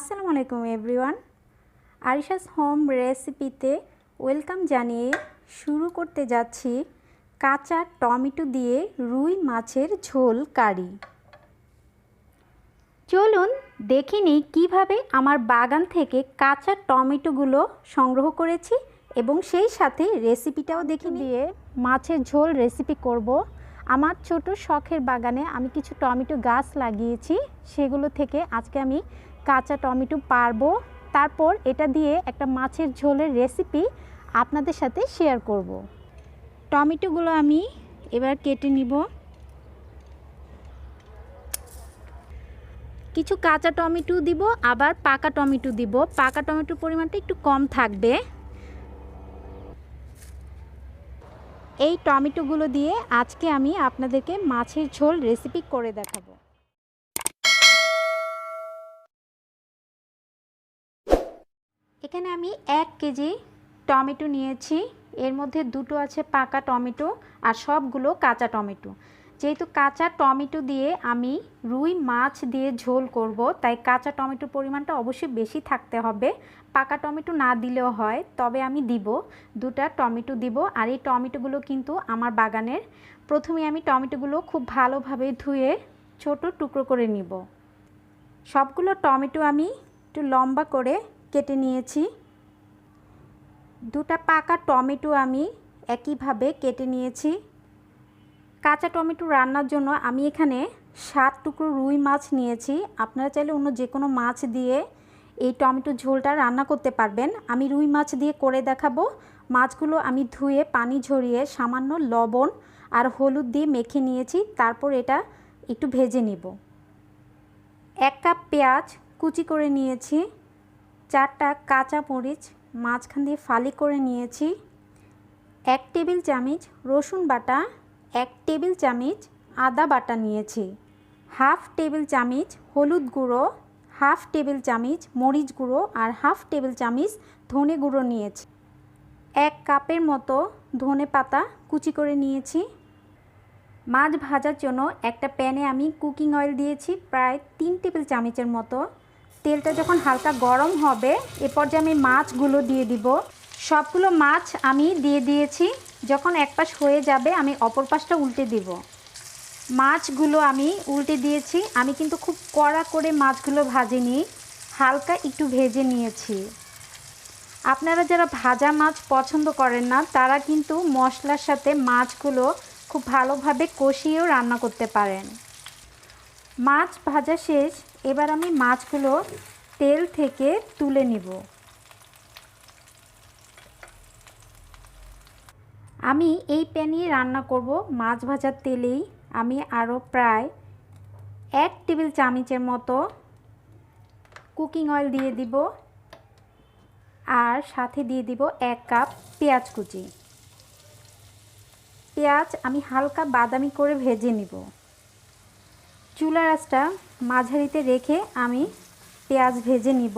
আসসালামু আলাইকুম everyone Arisha's home রেসিপিতে ওয়েলকাম জানিয়ে শুরু করতে যাচ্ছি কাঁচা টমেটো দিয়ে রুই মাছের ঝোল কারি। চলুন দেখে নিই কীভাবে আমার বাগান থেকে কাঁচা টমেটোগুলো সংগ্রহ করেছি এবং সেই সাথে রেসিপিটাও দেখে দিয়ে মাছের ঝোল রেসিপি করব। আমার ছোট শখের বাগানে আমি কিছু টমেটো গাছ লাগিয়েছি, সেগুলো থেকে আজকে আমি কাঁচা টমেটো পারব। তারপর এটা দিয়ে একটা মাছের ঝোলের রেসিপি আপনাদের সাথে শেয়ার করব। টমেটোগুলো আমি এবার কেটে নিব। কিছু কাঁচা টমেটো দিব, আবার পাকা টমেটো দিব। পাকা টমেটোর পরিমাণটা একটু কম থাকবে। এই টমেটোগুলো দিয়ে আজকে আমি আপনাদেরকে মাছের ঝোল রেসিপি করে দেখাবো। এখানে আমি এক কেজি টমেটো নিয়েছি। এর মধ্যে দুটো আছে পাকা টমেটো আর সবগুলো কাঁচা টমেটো। যেহেতু কাঁচা টমেটো দিয়ে আমি রুই মাছ দিয়ে ঝোল করব, তাই কাঁচা টমেটোর পরিমাণটা অবশ্যই বেশি থাকতে হবে। পাকা টমেটো না দিলেও হয়, তবে আমি দিব। দুটা টমেটো দিব, আর এই টমেটোগুলো কিন্তু আমার বাগানের। প্রথমে আমি টমেটোগুলো খুব ভালোভাবে ধুয়ে ছোট টুকরো করে নিব। সবগুলো টমেটো আমি একটু লম্বা করে কেটে নিয়েছি। দুটা পাকা টমেটো আমি একইভাবে কেটে নিয়েছি। কাঁচা টমেটো রান্নার জন্য আমি এখানে সাত টুকরো রুই মাছ নিয়েছি। আপনারা চাইলে অন্য যে কোনো মাছ দিয়ে এই টমেটো ঝোলটা রান্না করতে পারবেন। আমি রুই মাছ দিয়ে করে দেখাবো। মাছগুলো আমি ধুয়ে, পানি ঝরিয়ে, সামান্য লবণ আর হলুদ দিয়ে মেখে নিয়েছি। তারপর এটা একটু ভেজে নিব। এক কাপ পেঁয়াজ কুচি করে নিয়েছি। চারটা কাঁচা মরিচ মাঝখান দিয়ে ফালি করে নিয়েছি। এক টেবিল চামচ রসুন বাটা, এক টেবিল চামচ আদা বাটা নিয়েছি। হাফ টেবিল চামচ হলুদ গুঁড়ো, হাফ টেবিল চামচ মরিচ গুঁড়ো আর হাফ টেবিল চামচ ধনে গুঁড়ো নিয়েছি। এক কাপের মতো ধনে পাতা কুচি করে নিয়েছি। মাছ ভাজার জন্য একটা প্যানে আমি কুকিং অয়েল দিয়েছি, প্রায় তিন টেবিল চামচের মতো। তেলটা যখন হালকা গরম হবে, এ পর্যায়ে আমি মাছগুলো দিয়ে দিব। সবগুলো মাছ আমি দিয়ে দিয়েছি। যখন এক পাশ হয়ে যাবে, আমি অপর পাশটা উল্টে দিব। মাছগুলো আমি উল্টে দিয়েছি। আমি কিন্তু খুব কড়া করে মাছগুলো ভাজিনি, হালকা একটু ভেজে নিয়েছি। আপনারা যারা ভাজা মাছ পছন্দ করেন না, তারা কিন্তু মশলার সাথে মাছগুলো খুব ভালোভাবে কষিয়েও রান্না করতে পারেন। মাছ ভাজা শেষ, এবার আমি মাছগুলো তেল থেকে তুলে নিব। আমি এই প্যানে রান্না করব মাছ ভাজার তেলেই। আমি আরও প্রায় এক টেবিল চামচের মতো কুকিং অয়েল দিয়ে দিব আর সাথে দিয়ে দিব এক কাপ পেঁয়াজ কুচি। পেঁয়াজ আমি হালকা বাদামি করে ভেজে নিব। চুলা রাসটা মাঝারিতে রেখে আমি পেঁয়াজ ভেজে নিব।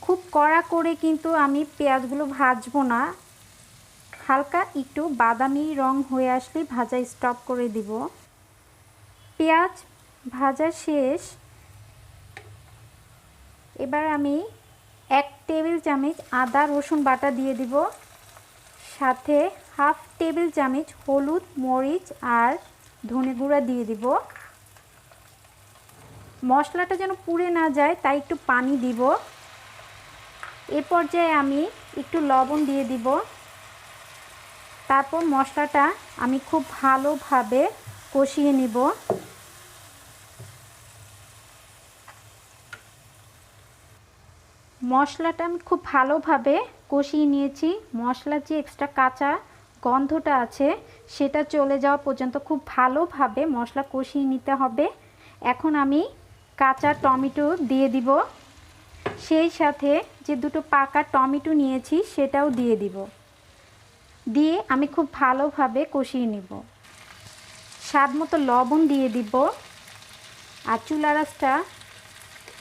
খুব কড়া করে কিন্তু আমি পেঁয়াজগুলো ভাজবো না। হালকা একটু বাদামি রং হয়ে আসলে ভাজা স্টপ করে দিব। পেঁয়াজ ভাজা শেষ। এবার আমি এক টেবিল চামচ আদা, রসুন বাটা দিয়ে দিব। সাথে হাফ টেবিল চামচ হলুদ, মরিচ আর ধনে গুঁড়া দিয়ে দিব। মশলাটা যেন পুড়ে না যায়, তাই একটু পানি দিব। এ পর্যায়ে আমি একটু লবণ দিয়ে দিব। তারপর মশলাটা আমি খুব ভালোভাবে কষিয়ে নিব। মশলাটা আমি খুব ভালোভাবে কষিয়ে নিয়েছি। মশলার যে এক্সট্রা কাঁচা গন্ধটা আছে, সেটা চলে যাওয়া পর্যন্ত খুব ভালোভাবে মশলা কষিয়ে নিতে হবে। এখন আমি কাঁচা টমেটো দিয়ে দিব। সেই সাথে যে দুটো পাকা টমেটো নিয়েছি, সেটাও দিয়ে দিব। দিয়ে আমি খুব ভালোভাবে কষিয়ে নিব। স্বাদ মতো লবণ দিয়ে দিব। আর চুলারাসটা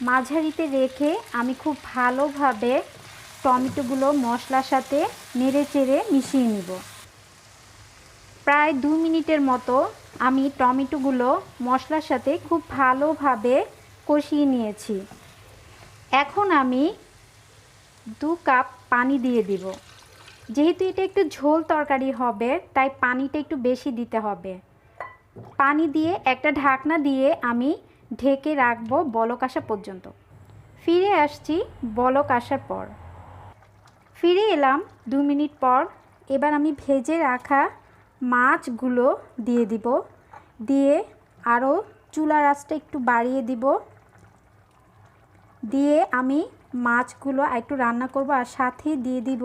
মাঝারিতে রেখে আমি খুব ভালোভাবে টমেটোগুলো মশলার সাথে নেড়ে চেড়ে মিশিয়ে নিব। প্রায় দু মিনিটের মতো আমি টমেটোগুলো মশলার সাথে খুব ভালোভাবে কষিয়ে নিয়েছি। এখন আমি দু কাপ পানি দিয়ে দিব। যেহেতু এটা একটু ঝোল তরকারি হবে, তাই পানিটা একটু বেশি দিতে হবে। পানি দিয়ে একটা ঢাকনা দিয়ে আমি ঢেকে রাখব বলক আসা পর্যন্ত। ফিরে আসছি বলক আসার পর। ফিরে এলাম দু মিনিট পর। এবার আমি ভেজে রাখা মাছগুলো দিয়ে দিব। দিয়ে আরও চুলা রাসটা একটু বাড়িয়ে দিব। দিয়ে আমি মাছগুলো একটু রান্না করব আর সাথে দিয়ে দিব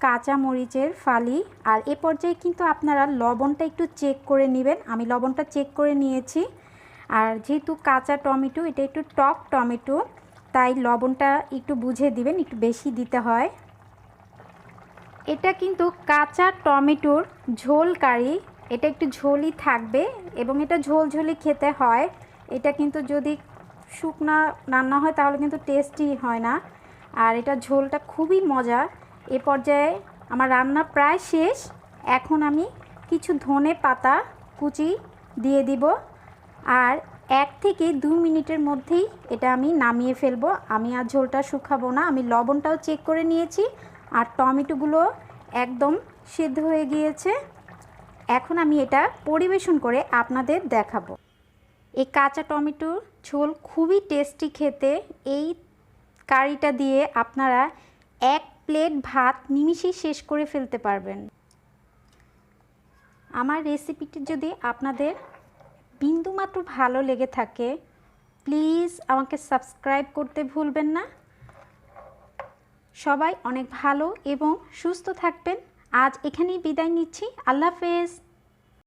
কাঁচা মরিচের ফালি। আর এ পর্যায়ে কিন্তু আপনারা লবণটা একটু চেক করে নেবেন। আমি লবণটা চেক করে নিয়েছি। আর যেহেতু কাঁচা টমেটো, এটা একটু টক টমেটো, তাই লবণটা একটু বুঝে দিবেন, একটু বেশি দিতে হয়। এটা কিন্তু কাঁচা টমেটোর ঝোল কারি। এটা একটু ঝোলই থাকবে এবং এটা ঝোল ঝোলই খেতে হয়। এটা কিন্তু যদি শুকনা রান্না হয় তাহলে কিন্তু টেস্টি হয় না। আর এটা ঝোলটা খুবই মজা। এ পর্যায়ে আমার রান্না প্রায় শেষ। এখন আমি কিছু ধনে পাতা কুচি দিয়ে দিব। আর এক থেকে দু মিনিটের মধ্যেই এটা আমি নামিয়ে ফেলব। আমি আর ঝোলটা শুকাবো না। আমি লবণটাও চেক করে নিয়েছি। আর টমেটোগুলো একদম সিদ্ধ হয়ে গিয়েছে। এখন আমি এটা পরিবেশন করে আপনাদের দেখাবো। এই কাঁচা টমেটোর ঝোল খুবই টেস্টি খেতে। এই কারিটা দিয়ে আপনারা এক প্লেট ভাত নিমিশেই শেষ করে ফেলতে পারবেন। আমার রেসিপিটি যদি আপনাদের বিন্দুমাত্র ভালো লেগে থাকে, প্লিজ আমাকে সাবস্ক্রাইব করতে ভুলবেন না। সবাই অনেক ভালো এবং সুস্থ থাকবেন। আজ এখানেই বিদায় নিচ্ছি। আল্লাহ হাফেজ।